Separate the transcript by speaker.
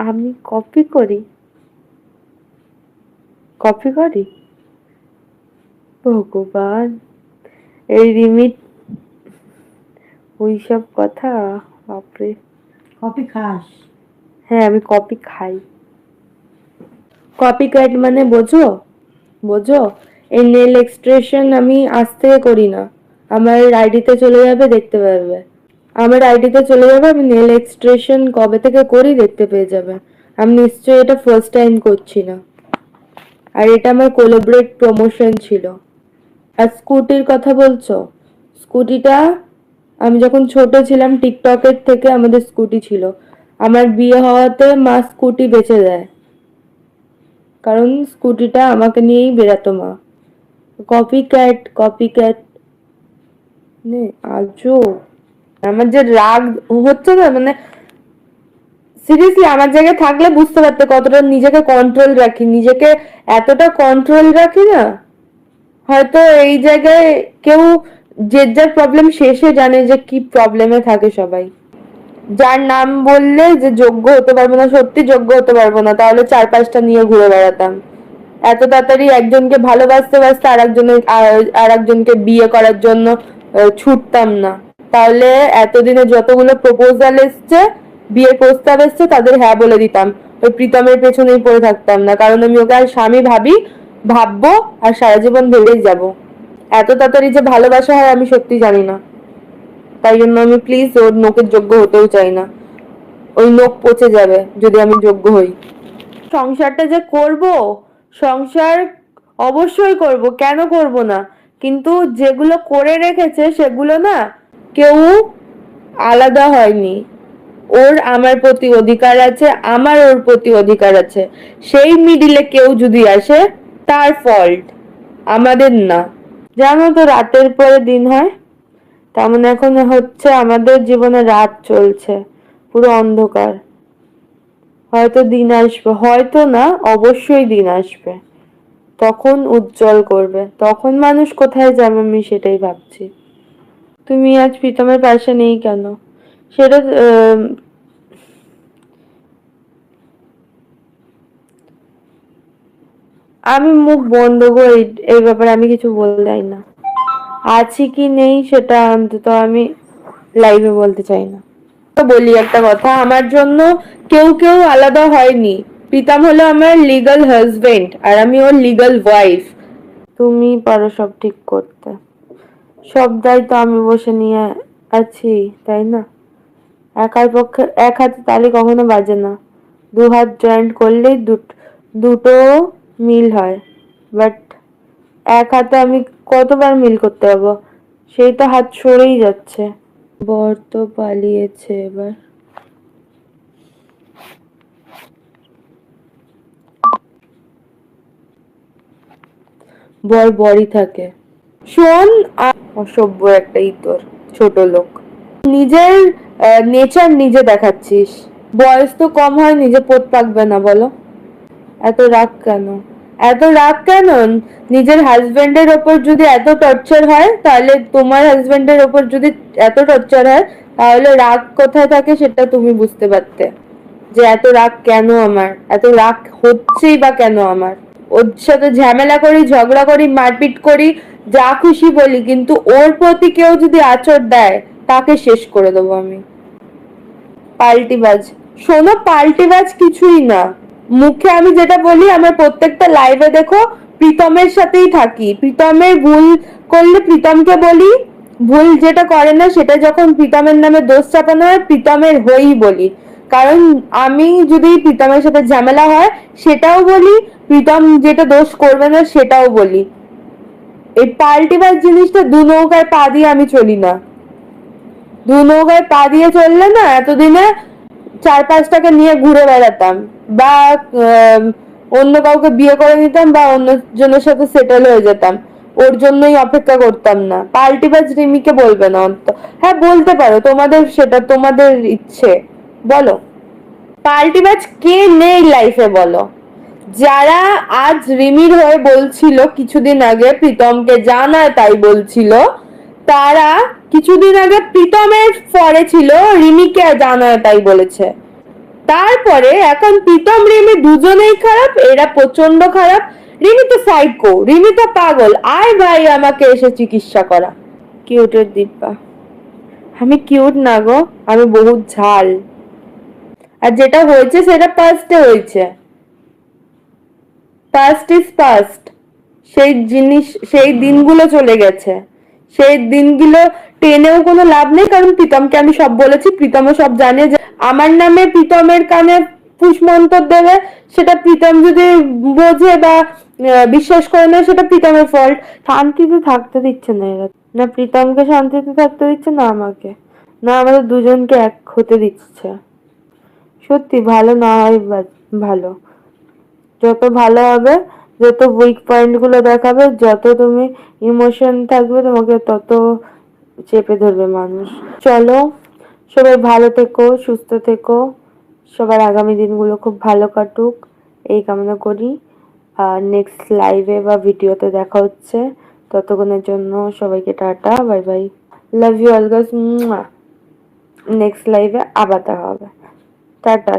Speaker 1: আমি কপি করি। কপি করি? ভগবান এই রিমিট ওইসব কথা? বাপরে।
Speaker 2: কফি খাস?
Speaker 1: হ্যাঁ আমি কপি খাই। কপি ক্যাট মানে বোঝো? বোঝো? এই নেল এক্সপ্রেশন আমি আজ থেকে করি না। আমার আইডিতে চলে যাবে দেখতে পারবে। আমার আইডিতে চলে যাবে, আমি নেল এক্সট্রেশন কবে থেকে করি দেখতে পেয়ে যাবে। আমি নিশ্চয়ই এটা ফার্স্ট টাইম করছি না। আর এটা আমার কোলাবরেট প্রমোশন ছিল। আর স্কুটির কথা বলছো? স্কুটিটা আমি যখন ছোট ছিলাম টিকটকের থেকে আমাদের স্কুটি ছিল। আমার বিয়ে হওয়াতে মা স্কুটি বেচে দেয়। কারণ স্কুটিটা আমাকে নিয়েই বেরাতো মা। কপি ক্যাট কপি ক্যাট নে, আজও আমার যে রাগ হচ্ছে না মানে সিরিয়াসলি আমার জায়গায় থাকলে বুঝতে পারতে কতটা নিজেকে কন্ট্রোল রাখি। নিজেকে এতটা কন্ট্রোল রাখি না, হয়তো এই জায়গায় কেউ যে যার প্রবলেম শেষে জানে যে কি প্রবলেমে থাকে সবাই। যার নাম বললে যে যোগ্য হতে পারব না, সত্যি যোগ্য হতে পারব না, তাহলে চার পাঁচটা নিয়ে ঘুরে বেড়াতাম। এত তাড়াতাড়ি একজনকে ভালোবাসতে, বাসতে আর একজনের আর একজনকে বিয়ে করার জন্য ছুটতাম না। তাহলে এতদিনে যতগুলো প্রপোজাল এসছে, বিয়ের প্রস্তাব এসছে, তাদের হ্যাঁ বলে দিতাম। ওই প্রীতমের পেছনেই পড়ে থাকতাম না, কারণ আমি ওকে আর স্বামী ভাবি, ভাববো আর সারা জীবন ভেবেই যাব। এত তাড়াতাড়ি যে ভালোবাসা হয়, আমি সত্যি জানি না। তাই জন্য আমি প্লিজ ওর নোকের যোগ্য হতেও চাই না। ওই নোক পচে যাবে যদি আমি যোগ্য হই। সংসারটা যে করব, সংসার অবশ্যই করব, কেন করব না? কিন্তু যেগুলো করে রেখেছে, সেগুলো না কেউ আলাদা হয়নি। ওর আমার প্রতি অধিকার আছে, আমার ওর প্রতি অধিকার আছে। সেই মিডিলে কেউ যদি আসে, তার ফল্ট আমাদের না। জানো তো রাতের পরে দিন হয় তেমন এখন হচ্ছে আমাদের জীবনে রাত চলছে, পুরো অন্ধকার। হয়তো দিন আসবে, হয়তো না, অবশ্যই দিন আসবে। তখন উজ্জ্বল করবে। তখন মানুষ কোথায় যাবে আমি সেটাই ভাবছি। তুমি আজ প্রীতমের পাশে নেই কেন? সেটা আমি মুখ বন্ধ করে এই- ব্যাপারে আমি কিছু বললাই না। আছি কি নেই সেটা অন্তত আমি লাইভে বলতে চাই না। তো বলি একটা কথা, আমার জন্য কেউ কেউ আলাদা হয়নি। প্রীতম হলো আমার লিগ্যাল হাজবেন্ড আর আমি ওর লিগ্যাল ওয়াইফ তুমি পারো সব ঠিক করতে। সব দায়িত্ব আমি বসে নিয়ে আছি, তাই না? একার পক্ষে, এক হাতে তালি কখনো বাজে না। দু হাত জয়েন্ট করলেই দুট- মিল হয়। বাট এক হাতে আমি কতবার মিল করতে পারব? সেই তো হাত সরেই যাচ্ছে। বর তো পালিয়েছে এবার। বর বরই থাকে। শোন অসভ্য একটা ইতর, ছোট লোক। নিজের নেচার নিজে দেখাচ্ছিস। বয়স তো কম হয়, নিজে পোত পাকবে না, বলো। এত রাগ কেন? এত রাগ কেন? নিজের হাজবেন্ডের ওপর যদি এত টর্চার হয়, তাহলে তোমার হাজবেন্ডের ওপর যদি এত টর্চার হয়, তাহলে রাগ কোথায় থাকে সেটা তুমি বুঝতে পারতে। যে এত রাগ কেন আমার? এত রাগ হচ্ছেই বা কেন আমার? ওর সাথে ঝামেলা করি, ঝগড়া করি, মারপিট করি যা খুশি বলি, কিন্তু ওর প্রতি কেউ যদি আচর দেয়, তাকে শেষ করে দেবো আমি। পাল্টিবাজ শোনো পাল্টিবাজ কিছুই না। মুখে আমি যেটা বলি, আমার প্রত্যেকটা লাইভে দেখো, প্রীতমের সাথেই থাকি। প্রীতমের ভুল করলে প্রীতমকে বলি, ভুল যেটা করে না, সেটা যখন প্রীতমের নামে দোষ চাপানো হয়, প্রীতমের হয়েই বলি। কারণ আমি যদি প্রীতমের সাথে ঝামেলা হয়, সেটাও বলি, প্রীতম যেটা দোষ করবে না, সেটাও বলি। এই পাল্টিবাজ জিনিসটা দু নৌকায় পা দিয়ে আমি চলি না। দু নৌকায় পা দিয়ে চললে না এতদিনে চার পাঁচটাকে নিয়ে ঘুরে বেড়াতাম বা অন্য কাউকে বিয়ে করে নিতাম বা অন্য জনের সাথে সেটেল হয়ে যেতাম। ওর জন্যই অপেক্ষা করতাম না। পাল্টিবাজ রিমিকে বলবে না অন্ত। হ্যাঁ বলতে পারো, তোমাদের সেটা, তোমাদের ইচ্ছে। বলো। পাল্টিবাজ কে নেই লাইফে বলো। যারা আজ রিমির হয়ে বলছিল কিছুদিন আগে প্রীতমকে জানায় তাই বলছিল, তারা কিছুদিন আগে প্রীতমের পরে ছিল, রিমিকে জানায় তাই বলেছে। তারপরে এখন প্রীতম, রিমি দুজনেই খারাপ, এরা প্রচণ্ড খারাপ। রিমি তো সাইকো রিমি তো পাগল। আয় ভাই, আমাকে এসে চিকিৎসা করা। কিউটের দিব্যা। আমি কিউট না গো, আমি বহুত ঝাল। আর যেটা হয়েছে, সেটা পাস্টে হয়েছে। পাস্ট ইজ পাস্ট সেই জিনিস, সেই দিনগুলো চলে গেছে। সেই দিনগুলো টেনেও কোনো লাভ নেই, কারণ প্রীতমকে আমি সব বলেছি, প্রীতমও সব জানে যে আমার নামে প্রীতমের কানে পুষ্মন্তর দেবে, সেটা প্রীতম যদি বোঝে বা বিশ্বাস করে না সেটা প্রীতমের ফল্ট শান্তিতে থাকতে দিচ্ছে না এরা। না প্রীতমকে শান্তিতে থাকতে দিচ্ছে, না আমাকে। না, আমাদের দুজনকে এক হতে দিচ্ছে। সত্যি, ভালো না হয় ভালো। যত ভালো হবে, যত উইক পয়েন্টগুলো দেখাবে, যত তুমি ইমোশন থাকবে, তোমাকে তত চেপে ধরবে মানুষ। চলো, সবাই ভালো থেকো, সুস্থ থেকো। সবার আগামী দিনগুলো খুব ভালো কাটুক। এই কামনা করি। আর নেক্সট লাইভে বা ভিডিওতে দেখা হচ্ছে। ততক্ষণের জন্য সবাইকে tata bye bye love you অলগাস next লাইভে আবার দেখা হবে। টাটা।